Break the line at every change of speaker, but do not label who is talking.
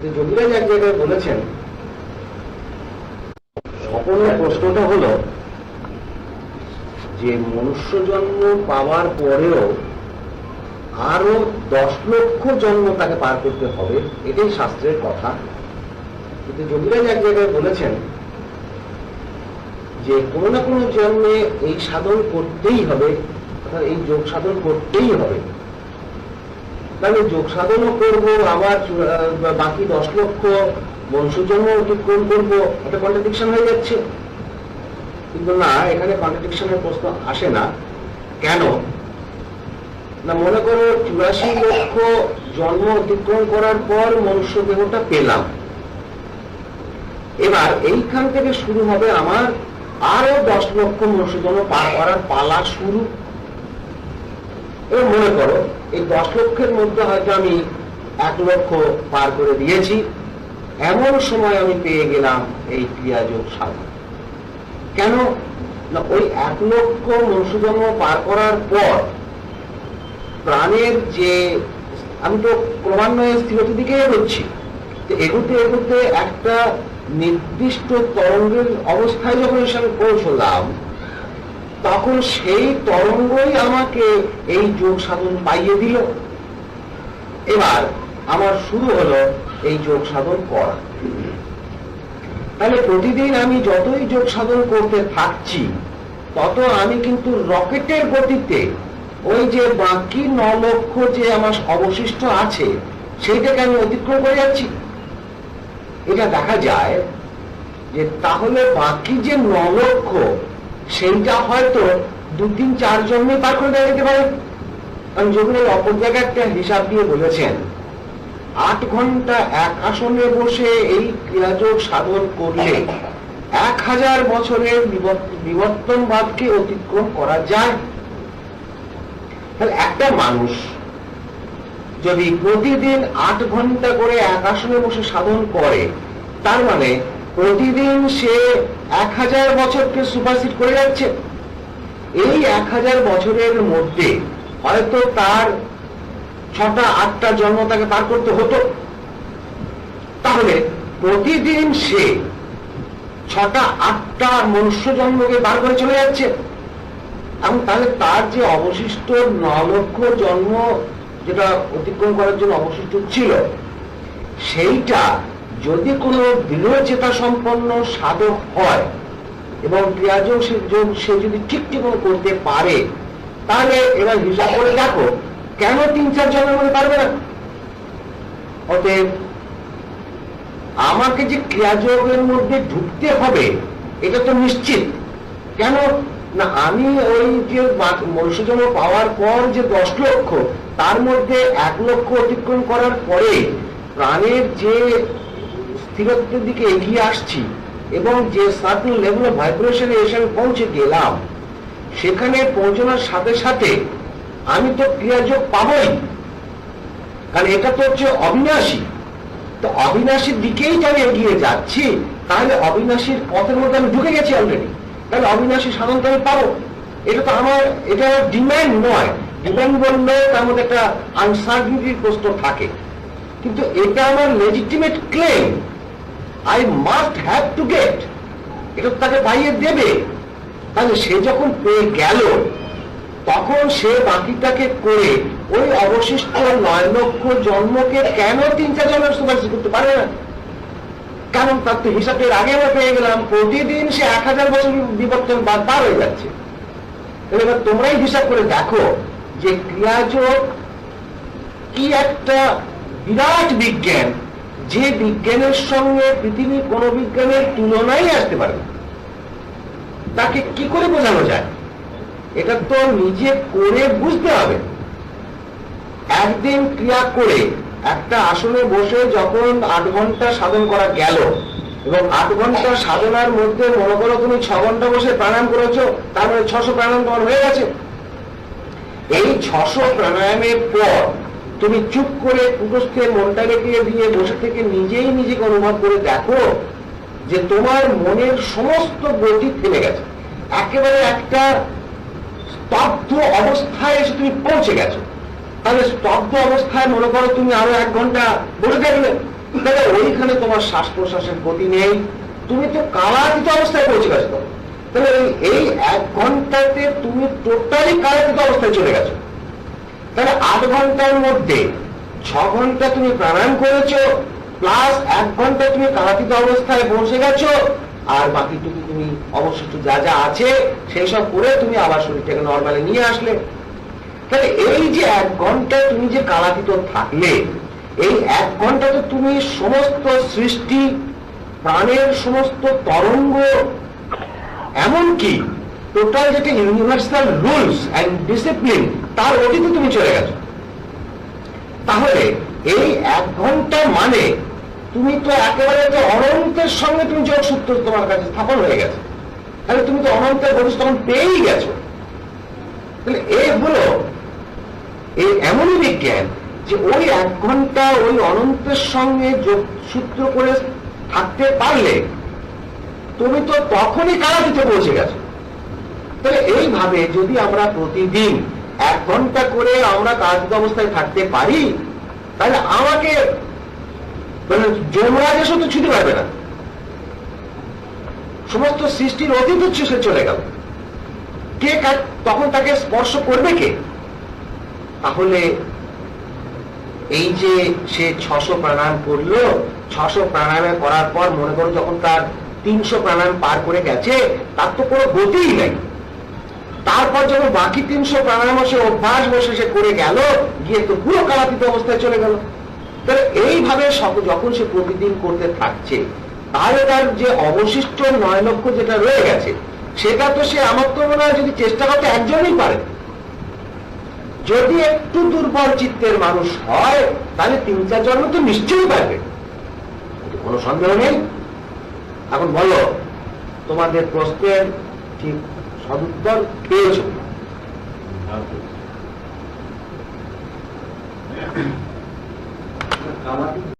যোগীরাজ এক জায়গায় বলেছেন সম্পূর্ণ প্রশ্নটা হলো যে মনুষ্য জন্ম পাওয়ার পরেও আরও দশ লক্ষ জন্ম তাকে পার করতে হবে, এটাই শাস্ত্রের কথা। কিন্তু যোগীরাজ এক জায়গায় বলেছেন যে কোনো না কোনো জন্মে এই সাধন করতেই হবে, অর্থাৎ এই যোগ সাধন করতেই হবে। তাহলে যোগ সাধনও করব, আবার বাকি দশ লক্ষ বংশজন্ম অতিক্রম করব, একটা কন্ট্রাডিকশন হয়ে যাচ্ছে। কিন্তু না, এখানে কন্ট্রাডিকশনের প্রশ্ন আসে না। কেন? না, মনে করো চুরাশি লক্ষ জন্ম অতিক্রম করার পর মনুষ্য দেহটা পেলাম। এবার এইখান থেকে শুরু হবে আমার আরও দশ লক্ষ মনুষ্য জন্ম পার করার পালা শুরু এবার মনে করো, এই দশ লক্ষের মধ্যে হয়তো আমি এক লক্ষ পার করে দিয়েছি। এমন সময় আমি পেয়ে গেলাম এই ক্রিয়াযোগ সাধন। কেন? না, ওই এক লক্ষ মনুষ্যজন্ম পার করার পর প্রাণের যে, আমি তো ক্রমান্বয়ে স্থিরতার দিকে এগোচ্ছি। তো এগোতে এগোতে একটা নির্দিষ্ট তরঙ্গের অবস্থায় যখন এসে আমি পৌঁছলাম তখন সেই তরঙ্গই আমাকে এই যোগ সাধন পাইয়ে দিল। এবার আমার শুরু হলো এই যোগ সাধন করা। তাহলে প্রতিদিন আমি যতই যোগ সাধন করতে থাকছি, তত আমি কিন্তু রকেটের গতিতে ওই যে বাকি ন লক্ষ যে আমার অবশিষ্ট আছে, সেইটাকে আমি অতিক্রম করে যাচ্ছি। এটা দেখা যায় যে তাহলে বাকি যে ন লক্ষ সেইটা হয়তো দু তিন চার জন্মে পার করে দেওয়া যেতে পারে। কারণ যখন এই অপর জায়গায় একটা হিসাব দিয়ে বলেছেন, আট ঘণ্টা এক আসনে বসে এই ক্রিয়াযোগ সাধন করলে এক হাজার বছরের বিবর্ত- বিবর্তনবাদকে অতিক্রম করা যায়। একটা মানুষ যদি প্রতিদিন আট ঘণ্টা করে এক আসনে বসে সাধন করে, তার মানে প্রতিদিন সে এক হাজার বছরকে সুপারসিড করে যাচ্ছে। এই এক হাজার বছরের মধ্যে হয়তো তার ছটা, আটটা জন্ম তাকে পার করতে হতো। তাহলে প্রতিদিন সে ছটা, আটটা মনুষ্য জন্মকে পার করে চলে যাচ্ছে। এবং তাহলে তার যে অবশিষ্ট ন লক্ষ জন্ম যেটা অতিক্রম করার জন্য অবশিষ্ট ছিল, সেইটা যদি কোনো দৃঢ় চেতা সম্পন্ন সাধক হয় এবং ক্রিয়াযোগ সে যদি ঠিক ঠিক করতে পারে, তাহলে এবার হিসাব করে দেখো, কেন তিন চার জনের মধ্যে পারবে না? অতএব আমাকে যে ক্রিয়াযোগের মধ্যে ঢুকতে হবে, এটা তো নিশ্চিত। কেন? না, আমি ওই যে মনুষ্যজন্ম পাওয়ার পর যে দশ লক্ষ, তার মধ্যে এক লক্ষ অতিক্রম করার পরে প্রাণের যে স্থিরত্বের দিকে এগিয়ে আসছি এবং যে সার্টেন লেভেল অফ ভাইব্রেশনে এসে আমি পৌঁছে গেলাম, সেখানে পৌঁছানোর সাথে সাথে আমি তো ক্রিয়াযোগ পাবই। কারণ এটা তো হচ্ছে অবিনাশী। তো অবিনাশীর দিকেই যে আমি এগিয়ে যাচ্ছি, তাহলে অবিনাশীর পথের মধ্যে আমি ঢুকে গেছি অলরেডি তাহলে অবিনাশী সাধন তো আমি পাবো। এটা তো আমার, এটা ডিম্যান্ড নয়। ডিম্যান্ড বললে তার মধ্যে একটা আনসার্টিনিটির প্রশ্ন থাকে। কিন্তু এটা আমার legitimate claim I must have to get এটা তাকে পাইয়ে দেবে। তাহলে সে যখন পেয়ে গেল, তখন সে বাকিটাকে করে ওই অবশিষ্ট নয় লক্ষ জন্মকে কেন তিন চার জন্মের সুপারিশ করতে পারে না? কারণ তার তো হিসাবের আগে আমরা পেয়ে গেলাম, প্রতিদিন সে এক হাজার বছর বিবর্তন বাদ পার হয়ে যাচ্ছে। এবার তোমরাই হিসাব করে দেখো যে ক্রিয়াযোগ কি একটা বিরাট বিজ্ঞান। যে বিজ্ঞানের সঙ্গে পৃথিবীর কোন বিজ্ঞানের তুলনাই আসতে পারে না। তাকে কি করে বোঝানো যায়? এটা তো নিজে করে বুঝতে হবে। একদিন ক্রিয়া করে একটা আসনে বসে যখন আট ঘণ্টা সাধন করা গেল এবং আট ঘণ্টা সাধনার মধ্যে মনে করো তুমি ছ ঘণ্টা বসে প্রাণায়াম করেছ তার মানে ছশো প্রাণায়াম তোমার হয়ে গেছে। এই ছশো প্রাণায়ামের পর তুমি চুপ করে কুটস্থে মনটা রেখে দিয়ে বসে থেকে নিজেই নিজেকে অনুভব করে দেখো যে তোমার মনের সমস্ত গতি থেমে গেছে। একেবারে একটা স্তব্ধ অবস্থায় এসে তুমি পৌঁছে গেছো। তাহলে স্তব্ধ অবস্থায় মনে করো তুমি আরও এক ঘণ্টা বসে থাকলে। তাহলে ওইখানে তোমার শ্বাস প্রশ্বাসের গতি নেই। তুমি তো কালাতীত অবস্থায় পৌঁছে গেছো। তাহলে এই এক ঘন্টাতে তুমি টোটালি কালাতীত অবস্থায় চলে গেছো। তাহলে আট ঘণ্টার মধ্যে ছ ঘণ্টা তুমি প্রাণায়াম করেছ প্লাস এক ঘণ্টা তুমি কালাতীত অবস্থায় বসে গেছো, আর বাকিটুকু তুমি অবশিষ্ট যা যা আছে সেই সব করে তুমি আবার শরীরটাকে নর্মালে নিয়ে আসলে। তাহলে এই যে এক ঘণ্টা তুমি যে কালাতীত থাকলে, এই এক ঘন্টাতে তুমি সমস্ত সৃষ্টি, প্রাণের সমস্ত তরঙ্গ, এমনকি টোটাল যেটা ইউনিভার্সাল রুলস অ্যান্ড ডিসিপ্লিন তার অতীতে তুমি চলে গেছো। তাহলে এই এক ঘণ্টা মানে তুমি তো একেবারে তো অনন্তের সঙ্গে তুমি যোগসূত্র তোমার কাছে স্থাপন হয়ে গেছে। তাহলে তুমি তো অনন্তের ভবিষ্যৎ তখন পেয়েই গেছো। তাহলে এই হলো এই এমনই বিজ্ঞান যে ওই এক ঘণ্টা ওই অনন্তের সঙ্গে যোগসূত্র করে থাকতে পারলে তুমি তো তখনই কারাতিতে পৌঁছে গেছো। তাহলে এইভাবে যদি আমরা প্রতিদিন এক ঘণ্টা করে আমরা কারাতিত অবস্থায় থাকতে পারি, তাহলে আমাকে মানে যমরাজ এসে তো ছুটি পারবে না। সমস্ত সৃষ্টির অতীত সে চলে গেল। কে তখন তাকে স্পর্শ করবে কে? তাহলে এই যে সে ছশো প্রাণায়াম করল, ছশো প্রাণায়ামে করার পর মনে করো যখন তার তিনশো প্রাণায়াম পার করে গেছে, তার তো কোনো গতিই নাই। তারপর যখন বাকি তিনশো প্রাণায়াম সে অভ্যাস বসে সে করে গেল, গিয়ে তো পুরো কালাতীত অবস্থায় চলে গেল। তাহলে এইভাবে যখন সে প্রতিদিন করতে থাকছে, তাহলে তার যে অবশিষ্ট নয় লক্ষ যেটা রয়ে গেছে, সেটা তো সে আমার তো মনে হয় যদি চেষ্টা করতে একজনই পারে। যদি একটু দুর্বল চিত্তের মানুষ হয়, তাহলে তিন চার জন্ম তো নিশ্চয়ই পারবে। কোনো সন্দেহ নেই। এখন বলো, তোমাদের প্রশ্নের ঠিক ప్రభుత్వాలు పేరు
చెప్తాం కాబట్టి